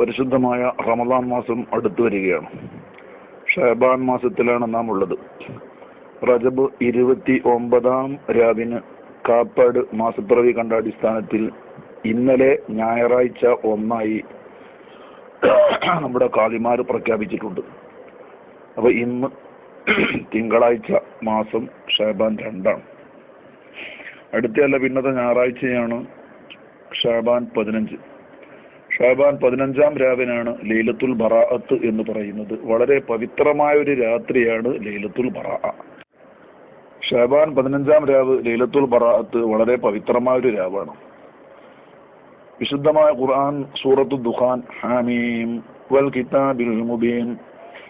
പരിശുദ്ധമായ റമദാൻ മാസം അടുത്തു വരികയാണ്. ഷഹബാൻ മാസത്തിലാണ് നാം ഉള്ളത്. റജബ് ഇരുപത്തി ഒമ്പതാം രാവിന് കാപ്പാട് മാസപ്പിറവി കണ്ട അടിസ്ഥാനത്തിൽ ഇന്നലെ ഞായറാഴ്ച ഒന്നായി നമ്മുടെ കാളിമാർ പ്രഖ്യാപിച്ചിട്ടുണ്ട്. അപ്പൊ ഇന്ന് തിങ്കളാഴ്ച മാസം ഷാബാൻ രണ്ടാണ്. അടുത്തയല്ല പിന്നത്തെ ഞായറാഴ്ചയാണ് ഷാബാൻ പതിനഞ്ച്. ഷാബാൻ പതിനഞ്ചാം രാവിനാണ് ലൈലത്തുൽ ബറാഅത്ത് എന്ന് പറയുന്നത്. വളരെ പവിത്രമായ ഒരു രാത്രിയാണ് ലൈലത്തുൽ ബറാഅ. ഷാബാൻ പതിനഞ്ചാം രാവ് ലൈലത്തുൽ ബറാഅത്ത് വളരെ പവിത്രമായ ഒരു രാവാണ്. വിശുദ്ധമായ ഖുർആൻ സൂറത്തു ദുഖാൻ ഹാമീം വൽ കിതാബിൽ മുബീൻ.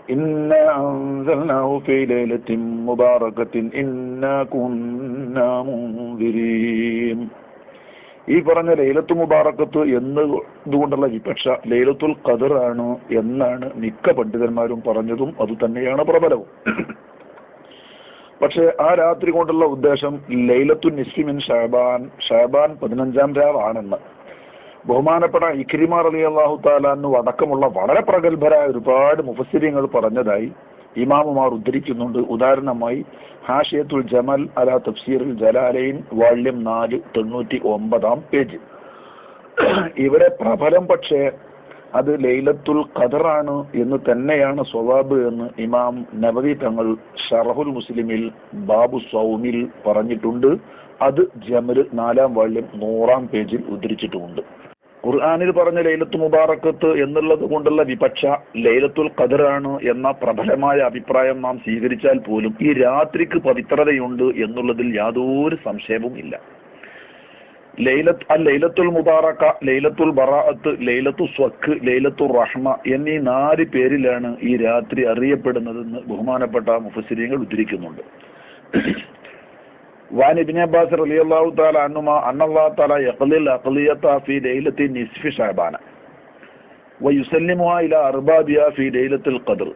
ഇന്ന അൻസൽനാഹു ഫീ ലൈലത്തിൻ മുബാറകത്തിൻ ഇന്നാ കുന്നാ മുൻദിരീൻ ഈ പറഞ്ഞ ലൈലത്തു മുബാറക്കത്ത് എന്നതുകൊണ്ടുള്ള വിപക്ഷ ലൈലത്തുൽ ഖദർ ആണ് എന്നാണ് മിക്ക പണ്ഡിതന്മാരും പറഞ്ഞതും അത് തന്നെയാണ് പ്രബലവും. പക്ഷെ ആ രാത്രി കൊണ്ടുള്ള ഉദ്ദേശം ലൈലത്തു നിസ്ഫിമിൻ ഷാബാൻ ഷാബാൻ പതിനഞ്ചാം രാവാണെന്ന് ബഹുമാനപ്പെട്ട ഇഖിരിമാർ അലി അള്ളാഹു താലാന്നു അടക്കമുള്ള വളരെ പ്രഗത്ഭരായ ഒരുപാട് മുഫസ്സിരിങ്ങൾ പറഞ്ഞതായി ഇമാമുമാർ ഉദ്ധരിക്കുന്നുണ്ട്. ഉദാഹരണമായി ഹാഷിയത്തുൽ ജമൽ അല തഫ്സീറുൽ ജലാലയിൻ വാള്യം നാല് തൊണ്ണൂറ്റി ഒമ്പതാം പേജ്. ഇവിടെ പ്രബലം പക്ഷേ അത് ലൈലത്തുൽ ഖദറാണ് എന്ന് തന്നെയാണ് സ്വബാബ് എന്ന് ഇമാം നബവി തങ്ങൾ ഷറഹുൽ മുസ്ലിമിൽ ബാബു സൗമിൽ പറഞ്ഞിട്ടുണ്ട്. അത് ജമൽ നാലാം വാള്യം നൂറാം പേജിൽ ഉദ്ധരിച്ചിട്ടുമുണ്ട്. ഖുർആാനിൽ പറഞ്ഞ ലൈലത്ത് മുബാറക്കത്ത് എന്നുള്ളത് കൊണ്ടുള്ള വിപക്ഷ ലൈലത്തുൽ ഖദറാണ് എന്ന പ്രബലമായ അഭിപ്രായം നാം സ്വീകരിച്ചാൽ പോലും ഈ രാത്രിക്ക് പവിത്രതയുണ്ട് എന്നുള്ളതിൽ യാതൊരു സംശയവും ഇല്ല. ലൈലത്ത് അൽ ലൈലത്തുൽ മുബാറക്ക ലൈലത്തുൽ ബറാഅത്ത് ലൈലത്തു സ്വക്ക് ലൈലത്തുൽ റഹ്മ എന്നീ നാല് പേരിലാണ് ഈ രാത്രി അറിയപ്പെടുന്നതെന്ന് ബഹുമാനപ്പെട്ട മുഫസിരിയങ്ങൾ ഉദ്ധരിക്കുന്നുണ്ട്. وعن ابن عباس رضي الله تعالى عنهما أن الله تعالى يقضي الأقلية في ليلة نصف شعبان ويسلمها إلى أربابها في ليلة القدر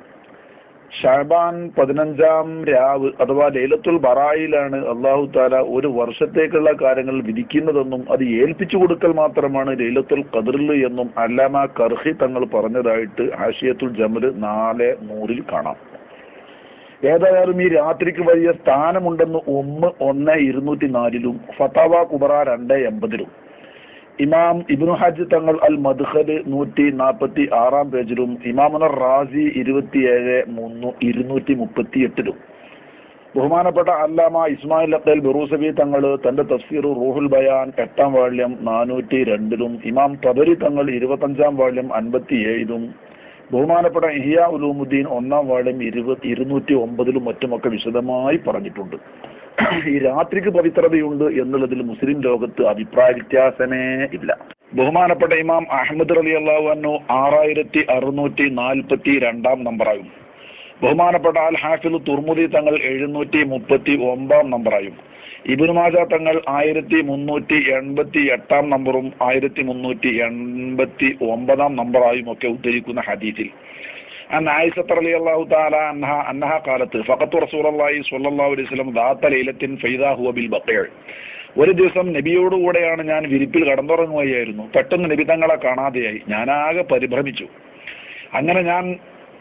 ഷാബാൻ പതിനഞ്ചാം രാവ് അഥവാ ലൈലത്തുൽ ബറായിലാണ് അള്ളാഹു താല ഒരു വർഷത്തേക്കുള്ള കാര്യങ്ങൾ വിധിക്കുന്നതെന്നും അത് ഏൽപ്പിച്ചു കൊടുക്കൽ മാത്രമാണ് ലൈലത്തുൽ ഖദറിൽ എന്നും അല്ലാമ കർഹി തങ്ങൾ പറഞ്ഞതായിട്ട് ആഷിയത്തുൽ ജമൽ നാല് നൂറിൽ കാണാം ഏതായാലും ഈ രാത്രിക്ക് വലിയ സ്ഥാനമുണ്ടെന്ന് ഒന്ന് ഒന്ന് ഇരുന്നൂറ്റി നാലിലും ഫത്താവ കുബറ രണ്ട് എൺപതിലും. ഇമാം ഇബ്നു ഹജ് തങ്ങൾ അൽ മദ്ഹൽ നൂറ്റി നാൽപ്പത്തി ആറാം പേജിലും ഇമാമുൽ റാസി ഇരുപത്തിയേഴ് മൂന്ന് ഇരുന്നൂറ്റി മുപ്പത്തി എട്ടിലും ബഹുമാനപ്പെട്ട അല്ലാമ ഇസ്മായിൽ അബ്ദൽ ബെറൂസബി തങ്ങൾ തന്റെ തഫ്സീർ റൂഹുൽ ബയാൻ എട്ടാം വാള്യം നാനൂറ്റി രണ്ടിലും ഇമാം തബരി തങ്ങൾ ഇരുപത്തഞ്ചാം വാള്യം അൻപത്തി ഏഴിലും ബഹുമാനപ്പെട്ട ഇഹിയ ഉലൂമുദ്ദീൻ ഒന്നാം വാളും ഇരുപത്തി ഇരുന്നൂറ്റി ഒമ്പതിലും മറ്റുമൊക്കെ വിശദമായി പറഞ്ഞിട്ടുണ്ട്. ഈ രാത്രിക്ക് പവിത്രതയുണ്ട് എന്നുള്ളതിൽ മുസ്ലിം ലോകത്ത് അഭിപ്രായ വ്യത്യാസമേ ഇല്ല. ബഹുമാനപ്പെട്ട ഇമാം അഹമ്മദ് അലി അള്ളാഹു ആറായിരത്തി അറുന്നൂറ്റി നാൽപ്പത്തി രണ്ടാം നമ്പറായും ബഹുമാനപ്പെട്ട അൽ ഹാഫിദ് തുർമുദി തങ്ങൾ എഴുന്നൂറ്റി മുപ്പത്തി ഒമ്പതാം നമ്പറായും ഇബുനുമാജ തങ്ങൾ ആയിരത്തി മുന്നൂറ്റി എൺപത്തി എട്ടാം നമ്പറും ആയിരത്തി മുന്നൂറ്റി എൺപത്തി ഒമ്പതാം നമ്പറായും ഒക്കെ ഉദ്ധരിക്കുന്ന ഹദീസിൽ. അൻ ആയിഷത്ത് റളിയല്ലാഹു തആല അൻഹ قالت ഖാലത്ത് رسول الله സ്വല്ലല്ലാഹു അലൈഹി വസല്ലം وسلم ലൈലത്തിൻ ليلة ഹുവ هو بالبقيع ഒരു ദിവസം നബിയോട് കൂടെയാണ് ഞാൻ വിരിപ്പിൽ കടന്നുറങ്ങുകയായിരുന്നു. പെട്ടെന്ന് നബി തങ്ങളെ കാണാതെയായി. ഞാനാകെ പരിഭ്രമിച്ചു. അങ്ങനെ ഞാൻ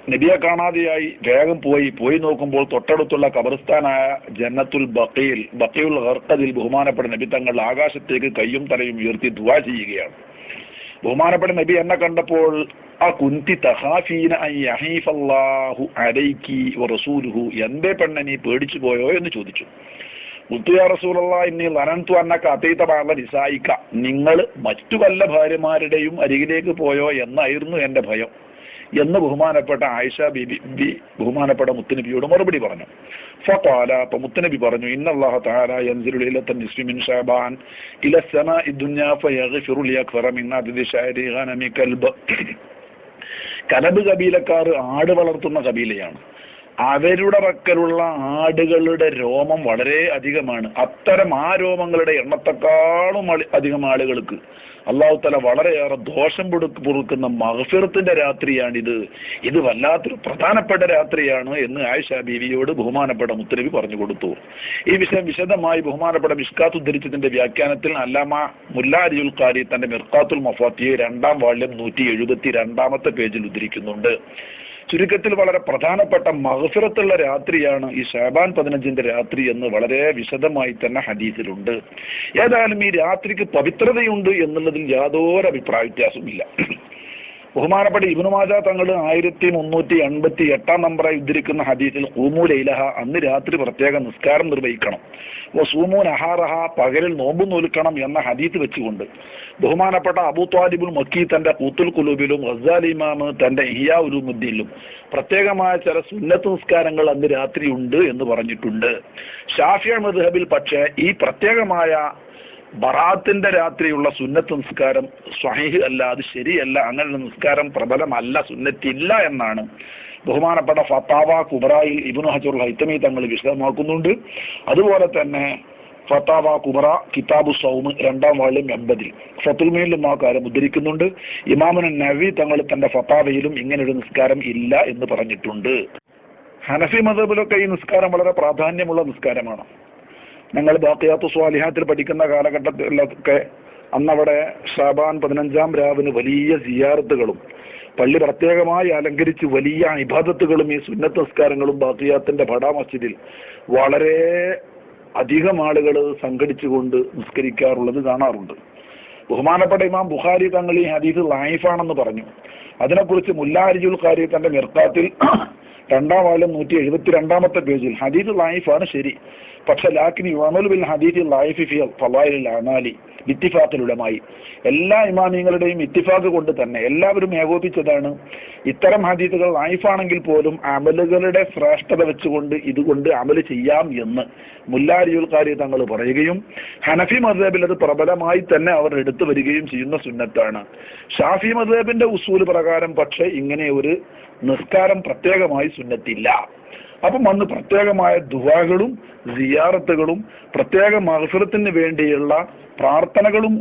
നബിയെ കാണാതെയായി വേഗം പോയി. പോയി നോക്കുമ്പോൾ തൊട്ടടുത്തുള്ള കബറിസ്ഥാനായ ജന്നത്തുൽ ബക്കയിൽ ബക്കയുൽ ഹർക്കതിൽ ബഹുമാനപ്പെട്ട നബി തങ്ങൾ ആകാശത്തേക്ക് കയ്യും തലയും ഉയർത്തി ദുവാ ചെയ്യുകയാണ്. ബഹുമാനപ്പെട്ട നബി എന്നെ കണ്ടപ്പോൾ ആ കുന്തി തഹാഫീന അഹീഫല്ലാഹു അലൈക്കി പെണ്ണെ നീ പേടിച്ചു പോയോ? എന്ന് ചോദിച്ചു. നിസായിക്ക. നിങ്ങൾ മറ്റു വല്ല ഭാര്യമാരുടെയും അരികിലേക്ക് പോയോ? എന്നായിരുന്നു എന്റെ ഭയം. എന്ന് ബഹുമാനപ്പെട്ട ആയിഷ ബിബി ബി ബഹുമാനപ്പെട്ട മുത്തനബിയോട് മറുപടി പറഞ്ഞു. ഫാല അപ്പൊ മുത്തനബി പറഞ്ഞു ഇന്നല്ലാഹു തആല യൻസിലു ലൈലത്തൻ നിസ്ഫി മിൻ ശഅബാൻ ഇല സമാഇ ദുനിയ ഫയഗ്ഫിറു ലിയക്ഫറ അദ്ദി കൽബ്. കലബ് കബീലക്കാർ ആട് വളർത്തുന്ന കബീലയാണ്. അവരുടെ പക്കലുള്ള ആടുകളുടെ രോമം വളരെ അധികമാണ്. അത്തരം ആ രോമങ്ങളുടെ എണ്ണത്തെക്കാളും അധികം ആളുകൾക്ക് അള്ളാഹു തല വളരെയേറെ ദോഷം പൊറുക്കുന്ന മഹഫിറത്തിന്റെ രാത്രിയാണിത്. ഇത് വല്ലാത്തൊരു പ്രധാനപ്പെട്ട രാത്രിയാണ് എന്ന് ആയിഷ ബീവിയോട് ബഹുമാനപ്പെട്ട മുത്തരബി പറഞ്ഞു കൊടുത്തു. ഈ വിഷയം വിശദമായി ബഹുമാനപ്പെട്ട മിഷ്കാത്ത് ഉദ്ധരിച്ചതിന്റെ വ്യാഖ്യാനത്തിൽ അല്ലാമ മുല്ലാരിയുൽ ഖാരി തന്റെ മിർക്കാത്തുൽ മഫാത്തിയെ രണ്ടാം വാള്യം നൂറ്റി എഴുപത്തി രണ്ടാമത്തെ പേജിൽ ഉദ്ധരിക്കുന്നുണ്ട്. ചുരുക്കത്തിൽ വളരെ പ്രധാനപ്പെട്ട മഹസുരത്തുള്ള രാത്രിയാണ് ഈ ഷാബാൻ പതിനഞ്ചിന്റെ രാത്രി എന്ന് വളരെ വിശദമായി തന്നെ ഹദീസിലുണ്ട്. ഏതായാലും ഈ രാത്രിക്ക് പവിത്രതയുണ്ട് എന്നുള്ളതിൽ യാതൊരു അഭിപ്രായ വ്യത്യാസവുമില്ല. ബഹുമാനപ്പെട്ട ഇബ്നു മാജ തങ്ങൾ ആയിരത്തി മുന്നൂറ്റി എൺപത്തി എട്ടാം നമ്പറായി ഉദ്ധരിക്കുന്ന ഹദീസിൽ ഊമു ലൈലഹ അന്ന് രാത്രി പ്രത്യേക നിസ്കാരം നിർവഹിക്കണം. ഓ സൂമൂൻ നഹാറഹ പകലിൽ നോമ്പ് നോൽക്കണം എന്ന ഹദീത്ത് വെച്ചുകൊണ്ട് ബഹുമാനപ്പെട്ട അബൂ ത്വാലിബുൽ മക്കി തന്റെ കൂത്തുൽ കുലൂബിലും റസാൽ ഇമാമ് തന്റെ ഇഹിയാ ഉലുമുദ്ദീനിലും പ്രത്യേകമായ ചില സുന്നത്ത് നിസ്കാരങ്ങൾ അന്ന് രാത്രി ഉണ്ട് എന്ന് പറഞ്ഞിട്ടുണ്ട്. ഷാഫിയ മദ്ഹബിൽ പക്ഷേ ഈ പ്രത്യേകമായ ബറാത്തിന്റെ രാത്രിയുള്ള സുന്നത്ത് നിസ്കാരം സ്വഹീഹ് അല്ല അത് ശരിയല്ല അങ്ങനെ നിസ്കാരം പ്രബലമല്ല സുന്നത്തില്ല എന്നാണ് ബഹുമാനപ്പെട്ട ഫത്താവ കുബറായിൽ ഇബ്നു ഹജുർ ഹൈത്തമി തങ്ങൾ വിശദമാക്കുന്നുണ്ട്. അതുപോലെ തന്നെ ഫത്താവ കുബറ കിതാബു സൗമ് രണ്ടാം വാള്യം എൺപതിൽ ഫത്തുൽമയിലും ആ കാര്യം ഉദ്ധരിക്കുന്നുണ്ട്. ഇമാമുൻ നവി തങ്ങൾ തന്റെ ഫത്താവയിലും ഇങ്ങനൊരു നിസ്കാരം ഇല്ല എന്ന് പറഞ്ഞിട്ടുണ്ട്. ഹനഫി മതബിലൊക്കെ ഈ നിസ്കാരം വളരെ പ്രാധാന്യമുള്ള നിസ്കാരമാണ്. ഞങ്ങൾ ബാക്കിയാത്ത സ്വാലിഹാത്തിൽ പഠിക്കുന്ന കാലഘട്ടത്തിലൊക്കെ അന്നവിടെ ഷാബാൻ പതിനഞ്ചാം രാവിന് വലിയ സിയാറത്തുകളും പള്ളി പ്രത്യേകമായി അലങ്കരിച്ച് വലിയ ഇബാദത്തുകളും ഈ സുന്നത്ത് നിസ്കാരങ്ങളും ബാക്കിയാത്തിന്റെ ഭടാ മസ്ജിദിൽ വളരെ അധികം ആളുകൾ സംഘടിച്ചുകൊണ്ട് നിസ്കരിക്കാറുള്ളത് കാണാറുണ്ട്. ബഹുമാനപ്പെട്ട ഇമാം ബുഖാരി തങ്ങൾ ഈ ഹദീസ് ലൈഫാണെന്ന് പറഞ്ഞു. അതിനെക്കുറിച്ച് മുല്ലാരിജുൽ ഖാരി തന്റെ നിർത്താത്തിൽ രണ്ടാം വാള്യം നൂറ്റി എഴുപത്തി രണ്ടാമത്തെ പേജിൽ ഹദീസ് ലൈഫാണ് ശരി. പക്ഷെ ലാക്കിനി യുവമൽ ബിൽ ഹദീസ് ലൈഫ് ഫിയൽ ഫലായിൽ അമാലി. ഇത്തിഫാഖിലുടമായി എല്ലാ ഇമാമിയങ്ങളുടെയും ഇത്തിഫാഖ് കൊണ്ട് തന്നെ എല്ലാവരും ഏകോപിച്ചതാണ് ഇത്തരം ഹദീത്തുകൾ നായിഫാണെങ്കിൽ പോലും അമലുകളുടെ ശ്രേഷ്ഠത വെച്ചുകൊണ്ട് ഇതുകൊണ്ട് അമൽ ചെയ്യാം എന്ന് മുല്ലാരിയുൽ കാരി തങ്ങൾ പറയുകയും ഹനഫി മദ്ഹബിൽ അത് പ്രബലമായി തന്നെ അവർ എടുത്തു വരികയും ചെയ്യുന്ന സുന്നത്താണ്. ഷാഫി മദ്ഹബിന്റെ ഉസൂൽ പ്രകാരം പക്ഷേ ഇങ്ങനെ ഒരു നിസ്കാരം പ്രത്യേകമായി സുന്നത്തില്ല. അപ്പം അന്ന് പ്രത്യേകമായ ദുവാകളും സിയാറത്തുകളും പ്രത്യേക മത്സരത്തിന് വേണ്ടിയുള്ള പ്രാർത്ഥനകളും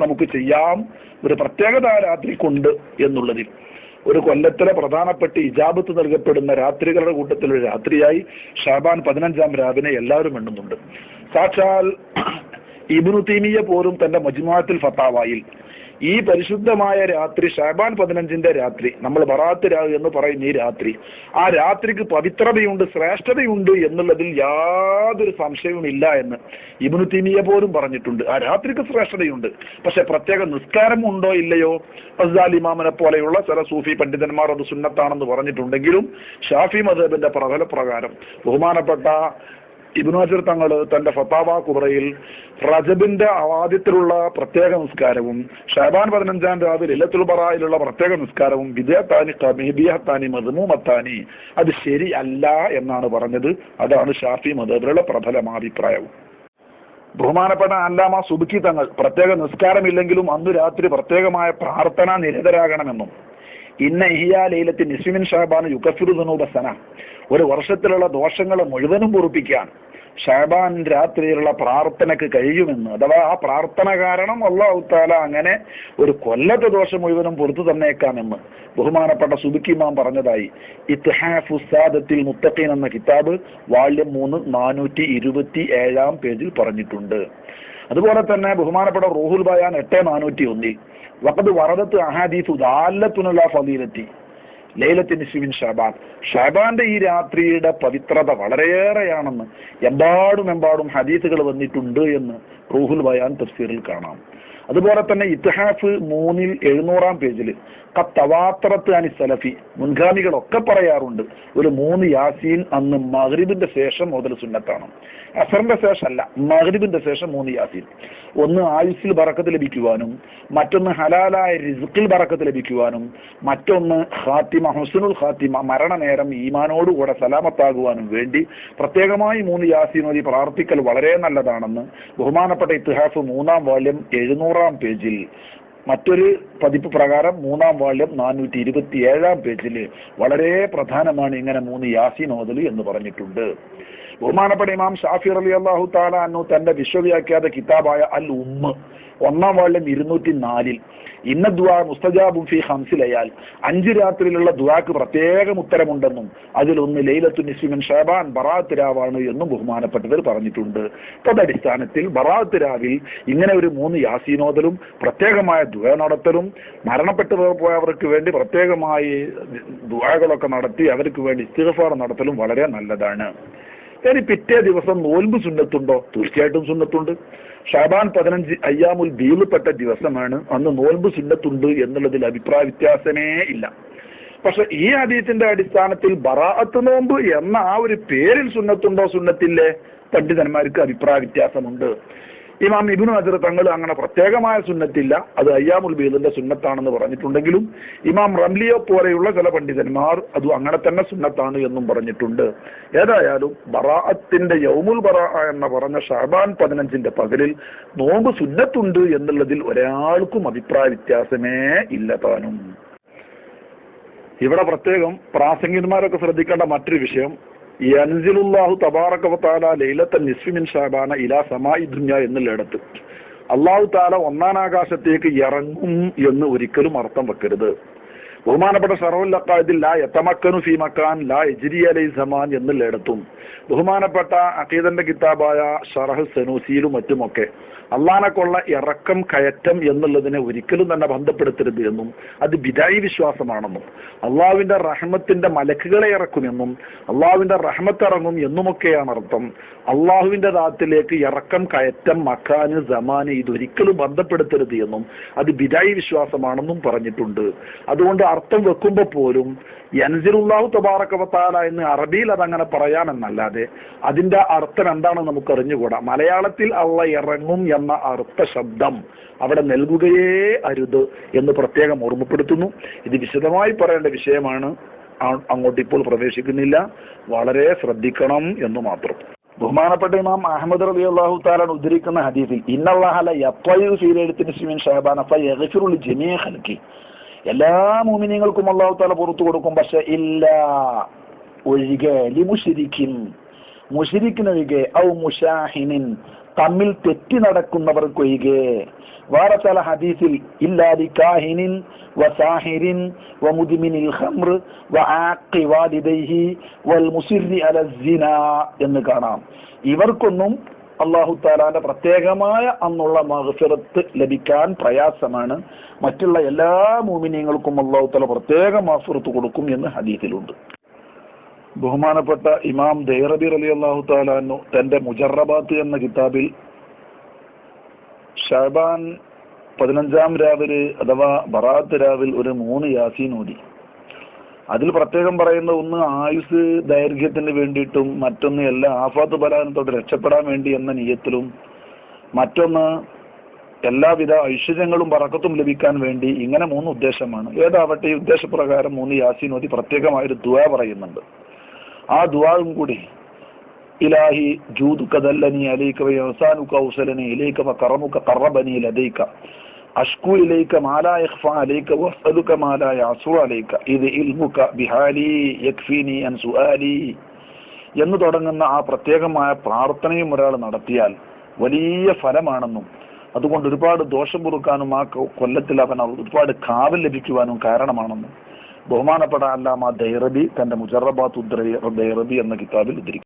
നമുക്ക് ചെയ്യാം. ഒരു പ്രത്യേകത രാത്രിക്കുണ്ട് എന്നുള്ളതിൽ. ഒരു കൊല്ലത്തിലെ പ്രധാനപ്പെട്ട ഇജാബത്ത് നൽകപ്പെടുന്ന രാത്രികളുടെ കൂട്ടത്തിൽ ഒരു രാത്രിയായി ഷാബാൻ പതിനഞ്ചാം രാവിനെ എല്ലാവരും എണ്ണുന്നുണ്ട്. സാക്ഷാൽ ഇബ്നു തീമിയ പോലും തന്റെ മജ്മുഅത്തുൽ ഫത്താവായിൽ ഈ പരിശുദ്ധമായ രാത്രി ഷാബാൻ പതിനഞ്ചിന്റെ രാത്രി നമ്മൾ വറാത്ത് രാവ് എന്ന് പറയുന്ന ഈ രാത്രി ആ രാത്രിക്ക് പവിത്രതയുണ്ട് ശ്രേഷ്ഠതയുണ്ട് എന്നുള്ളതിൽ യാതൊരു സംശയവും ഇല്ല എന്ന് ഇബ്നു തിമിയ പോലും പറഞ്ഞിട്ടുണ്ട്. ആ രാത്രിക്ക് ശ്രേഷ്ഠതയുണ്ട്. പക്ഷെ പ്രത്യേക നിസ്കാരം ഉണ്ടോ ഇല്ലയോ? അസാലിമാമനെ പോലെയുള്ള ചില സൂഫി പണ്ഡിതന്മാർ അത് സുന്നത്താണെന്ന് പറഞ്ഞിട്ടുണ്ടെങ്കിലും ഷാഫി മദബിന്റെ പ്രബല പ്രകാരം ബഹുമാനപ്പെട്ട ഇബ്നു ഹജർ തങ്ങൾ തന്റെ ഫത്താവ കുബറയിൽ റജബിന്റെ അവാദ്യത്തിലുള്ള പ്രത്യേക നിസ്കാരവും ഷാബാൻ പതിനഞ്ചാം രാവിലെ ഇല്ലത്തുൽ ബറായിലുള്ള പ്രത്യേക നിസ്കാരവും വിജയത്താനി കമീബിയത്താനി മധുമൂമത്താനി അത് ശരിയല്ല എന്നാണ് പറഞ്ഞത്. അതാണ് ഷാഫി മദബിലുള്ള പ്രബലമാഭിപ്രായവും ബഹുമാനപ്പെട്ട അല്ലാമ സുബുക്കി തങ്ങൾ പ്രത്യേക നിസ്കാരമില്ലെങ്കിലും അന്ന് രാത്രി പ്രത്യേകമായ പ്രാർത്ഥന നിരതരാകണമെന്നും ഇന്ന ഇഹിയാ ലൈലത്തിൽ നിസ്മിൻ ഷാബാണ് യുക്കഫിറു ദുനൂബസന ഒരു വർഷത്തിലുള്ള ദോഷങ്ങളെ മുഴുവനും പൊറുപ്പിക്കാൻ ഷാബാൻ രാത്രിയിലുള്ള പ്രാർത്ഥനക്ക് കഴിയുമെന്ന്. അഥവാ ആ പ്രാർത്ഥന കാരണം അള്ളാഹു താല അങ്ങനെ ഒരു കൊല്ലത്തെ ദോഷം മുഴുവനും പുറത്തു തന്നേക്കാമെന്ന് ബഹുമാനപ്പെട്ട സുബിക്കിമാം പറഞ്ഞതായി. ഇത്ഹാഫു സാദത്തിൽ മുത്തഖീൻ എന്ന കിതാബ് വാള്യം മൂന്ന് നാനൂറ്റി ഇരുപത്തി ഏഴാം പേജിൽ പറഞ്ഞിട്ടുണ്ട്. അതുപോലെ തന്നെ ബഹുമാനപ്പെട്ട റോഹുൽ ബയാൻ എട്ട് നാനൂറ്റി ഒന്നിൽ വക്കത് വറദത്ത് അഹാദീസു ദാലത്തുനുള്ള ഫലീലെത്തി ലൈലത്തി നിസ്വിൻ ഷാബാൻ. ഷാബാന്റെ ഈ രാത്രിയുടെ പവിത്രത വളരെയേറെയാണെന്ന് എമ്പാടും എമ്പാടും ഹദീസുകൾ വന്നിട്ടുണ്ട് എന്ന് റൂഹുൽ ബയാൻ തഫ്സീറിൽ കാണാം. അതുപോലെ തന്നെ ഇത്തിഹാഫ് മൂന്നിൽ എഴുന്നൂറാം പേജിൽ കത്തവാത്രത്ത് അനി സലഫി മുൻഗാമികളൊക്കെ പറയാറുണ്ട്. ഒരു മൂന്ന് യാസീൻ അന്ന് മഹ്രിബിന്റെ ശേഷം മുതൽ സുന്നത്താണ്. അസറിന്റെ ശേഷം അല്ല മഹ്രിബിന്റെ ശേഷം മൂന്ന് യാസീൻ. ഒന്ന് ആയുസ്സിൽ ബറക്കത്ത് ലഭിക്കുവാനും മറ്റൊന്ന് ഹലാലായ റിസുക്കിൽ ബറക്കത്ത് ലഭിക്കുവാനും മറ്റൊന്ന് ഖാത്തിമ ഹുസ്നുൽ ഖാത്തിമ മരണനേരം ഈമാനോടുകൂടെ സലാമത്താകുവാനും വേണ്ടി പ്രത്യേകമായി മൂന്ന് യാസീൻ ഓതി പ്രാർത്ഥിക്കൽ വളരെ നല്ലതാണെന്ന് ബഹുമാനപ്പെട്ട ഇത്തിഹാഫ് മൂന്നാം വാല്യം എഴുന്നൂറാം പേജിൽ. മറ്റൊരു പതിപ്പ് പ്രകാരം മൂന്നാം വാള്യം നാനൂറ്റി ഇരുപത്തി ഏഴാം പേജിൽ വളരെ പ്രധാനമാണ് ഇങ്ങനെ മൂന്ന് യാസീൻ ഓതൽ എന്ന് പറഞ്ഞിട്ടുണ്ട്. ബഹുമാനപ്പെട്ട ഇമാം ഷാഫി അലി അള്ളാഹു താല അന്നു തന്റെ വിശ്വവ്യാഖ്യാത കിതാബായ അൽ ഉമ്മ. ഒന്നാം വാള്യം ഇരുന്നൂറ്റി നാലിൽ ഇന്ന ദുവാ മുസ്തജാബും ഫി ഹംസിലയാൽ അഞ്ച് രാത്രിയിലുള്ള ദുവാക്ക് പ്രത്യേകം ഉത്തരമുണ്ടെന്നും അതിലൊന്ന് ലൈലത്തു നിസ്വിമൻ ഷാബാൻ ബറാത്ത് രാവാണ് എന്നും ബഹുമാനപ്പെട്ടവർ പറഞ്ഞിട്ടുണ്ട്. തദടിസ്ഥാനത്തിൽ ബറാത്ത് രാവിൽ ഇങ്ങനെ ഒരു മൂന്ന് യാസീനോദലും പ്രത്യേകമായ ദുവ നടത്തലും മരണപ്പെട്ടു പോയവർക്ക് വേണ്ടി പ്രത്യേകമായി ദുആകളൊക്കെ നടത്തി അവർക്ക് വേണ്ടി ഇസ്തിഗ്ഫാർ നടത്തലും വളരെ നല്ലതാണ്. ഇനി പിറ്റേ ദിവസം നോൽമ്പ് സുന്നത്തുണ്ടോ? തീർച്ചയായിട്ടും സുന്നത്തുണ്ട്. ഷാബാൻ പതിനഞ്ച് അയ്യാമുൽ ബീളിൽപ്പെട്ട ദിവസമാണ്. അന്ന് നോൽമ്പ് സുന്നത്തുണ്ട് എന്നുള്ളതിൽ അഭിപ്രായ വ്യത്യാസമേ ഇല്ല. പക്ഷെ ഈ ഹദീസിന്റെ അടിസ്ഥാനത്തിൽ ബറാഅത്ത് നോമ്പ് എന്ന ആ ഒരു പേരിൽ സുന്നത്തുണ്ടോ സുന്നത്തില്ലേ? പണ്ഡിതന്മാർക്ക് അഭിപ്രായ വ്യത്യാസമുണ്ട്. ഇമാം ഇബിനു അജർ തങ്ങൾ അങ്ങനെ പ്രത്യേകമായ സുന്നത്തില്ല. അത് അയ്യാമുൽ ബീദിന്റെ സുന്നത്താണെന്ന് പറഞ്ഞിട്ടുണ്ടെങ്കിലും ഇമാം റംലിയോ പോലെയുള്ള ചില പണ്ഡിതന്മാർ അത് അങ്ങനെ തന്നെ സുന്നത്താണ് എന്നും പറഞ്ഞിട്ടുണ്ട്. ഏതായാലും ബറാഅത്തിന്റെ യൗമുൽ ബറാ എന്ന് പറഞ്ഞ ഷാബാൻ പതിനഞ്ചിന്റെ പകലിൽ നോമ്പ് സുന്നത്തുണ്ട് എന്നുള്ളതിൽ ഒരാൾക്കും അഭിപ്രായ വ്യത്യാസമേ ഇല്ല താനും. ഇവിടെ പ്രത്യേകം പ്രാസംഗികന്മാരൊക്കെ ശ്രദ്ധിക്കേണ്ട മറ്റൊരു വിഷയം യൻസിലുല്ലാഹു തബാറക വതാല നിസ്ഫിമിൻ നിസ്ഫി മിൻ ഷാബാന ഇലാ സമായി ദുന്യ എന്നുള്ളിടത്ത് അള്ളാഹു താല ഒന്നാം ആകാശത്തേക്ക് ഇറങ്ങും എന്ന് ഒരിക്കലും അർത്ഥം വെക്കരുത്. ബഹുമാനപ്പെട്ട ഷറവുൽ അക്കായത്തിൽ ലാ യത്തമക്കനു ഫി മക്കാൻ ലാ എജിരി അലൈ സമാൻ എന്നുള്ളിടത്തും ബഹുമാനപ്പെട്ട അഖീദന്റെ കിതാബായ ഷറഹ് സനൂസിയിലും മറ്റുമൊക്കെ അള്ളാനക്കുള്ള ഇറക്കം കയറ്റം എന്നുള്ളതിനെ ഒരിക്കലും തന്നെ ബന്ധപ്പെടുത്തരുത് എന്നും അത് ബിദായി വിശ്വാസമാണെന്നും അള്ളാവിന്റെ റഹ്മത്തിന്റെ മലക്കുകളെ ഇറക്കുമെന്നും അള്ളാവിന്റെ റഹ്മത്ത് ഇറങ്ങും എന്നുമൊക്കെയാണ് അർത്ഥം. അള്ളാഹുവിന്റെ ദാത്തിലേക്ക് ഇറക്കം കയറ്റം മക്കാന് ജമാന് ഇതൊരിക്കലും ബന്ധപ്പെടുത്തരുത് എന്നും അത് ബിദായി വിശ്വാസമാണെന്നും പറഞ്ഞിട്ടുണ്ട്. അതുകൊണ്ട് അർത്ഥം വെക്കുമ്പോൾ പോലും യൻസിലുള്ളാഹു തബാറക്കവത്താല എന്ന് അറബിയിൽ അതങ്ങനെ പറയാമെന്നല്ലാതെ അതിന്റെ അർത്ഥം എന്താണെന്ന് നമുക്ക് അറിഞ്ഞുകൂടാ മലയാളത്തിൽ അള്ള ഇറങ്ങും എന്ന അർത്ഥ ശബ്ദം അവിടെ നൽകുകയേ അരുത് എന്ന് പ്രത്യേകം ഓർമ്മപ്പെടുത്തുന്നു. ഇത് വിശദമായി പറയേണ്ട വിഷയമാണ്. അങ്ങോട്ട് ഇപ്പോൾ പ്രവേശിക്കുന്നില്ല. വളരെ ശ്രദ്ധിക്കണം എന്ന് മാത്രം. ബഹുമാനപ്പെട്ട ഇമാം അഹമ്മദ് റബി അള്ളാഹു താലാണ് ഉദ്ധരിക്കുന്ന ഹദീസിൽ ഇന്നല്ലാഹല യപ്പയു ഫീലെഴുത്തിന് സിമിൻ ഷഹബാൻ ജമീ ഹൽക്കി എല്ലാ മോമിനിയങ്ങൾക്കും അള്ളാഹു താല പുറത്തു കൊടുക്കും. പക്ഷെ ഇല്ല. ഒഴികെ ലിമുഷിരിക്കും മുഷിരിക്കിനൊഴികെ ഔ മുഷാഹിനിൻ തമ്മിൽ തെറ്റി നടക്കുന്നവർക്കൊഴികെ വേറെ ചില ഹദീസിൽ ഇല്ലാതി കാഹിനിൻ വസാഹിരിൻ വമുദിമിനിൽ ഖംർ വആഖി വാലിദൈഹി വൽ മുസിരി അല സിന എന്ന് കാണാം. ഇവർക്കൊന്നും അള്ളാഹു താലാന്റെ പ്രത്യേകമായ അന്നുള്ള മഹഫിറത്ത് ലഭിക്കാൻ പ്രയാസമാണ്. മറ്റുള്ള എല്ലാ മോമിനിയങ്ങൾക്കും അള്ളാഹു താല പ്രത്യേക മഹഫിറത്ത് കൊടുക്കും എന്ന് ഹദീസിലുണ്ട്. ബഹുമാനപ്പെട്ട ഇമാം ദൈറബി അലി അള്ളാഹു താലാനു തന്റെ മുജറബാത്ത് എന്ന കിതാബിൽ ഷാബാൻ പതിനഞ്ചാം രാവിലെ അഥവാ ബറാത്ത് രാവിൽ ഒരു മൂന്ന് യാസീൻ ഓതി. അതിൽ പ്രത്യേകം പറയുന്ന ഒന്ന് ആയുസ് ദൈർഘ്യത്തിന് വേണ്ടിയിട്ടും മറ്റൊന്ന് എല്ലാ ആഫാത്ത് ബലാനത്തോട് രക്ഷപ്പെടാൻ വേണ്ടി എന്ന നീയത്തിലും മറ്റൊന്ന് എല്ലാവിധ ഐശ്വര്യങ്ങളും പറക്കത്തും ലഭിക്കാൻ വേണ്ടി ഇങ്ങനെ മൂന്ന് ഉദ്ദേശമാണ്. ഏതാവട്ടെ ഈ ഉദ്ദേശപ്രകാരം മൂന്ന് യാസീൻ ഓതി പ്രത്യേകമായൊരു ദുവാ പറയുന്നുണ്ട്. ആ ദുവാവും കൂടി ഇലാഹി ജൂതുക്കതല്ലനി ദല്ലനി അലൈക വയസാനുക ഔസലനി കറമുക്ക കറബനി ലദൈക ബിഹാലി യക്ഫീനി അൻ എന്ന് തുടങ്ങുന്ന ആ പ്രത്യേകമായ പ്രാർത്ഥനയും ഒരാൾ നടത്തിയാൽ വലിയ ഫലമാണെന്നും അതുകൊണ്ട് ഒരുപാട് ദോഷം പൊറുക്കാനും ആ കൊല്ലത്തിൽ അവൻ ഒരുപാട് കാവൽ ലഭിക്കുവാനും കാരണമാണെന്നും ബഹുമാനപ്പെട്ട അല്ലാമ ദൈറബി തന്റെ മുജറബാത്ത് ദൈറബി എന്ന കിതാബിൽ ഉദ്ധരിക്കും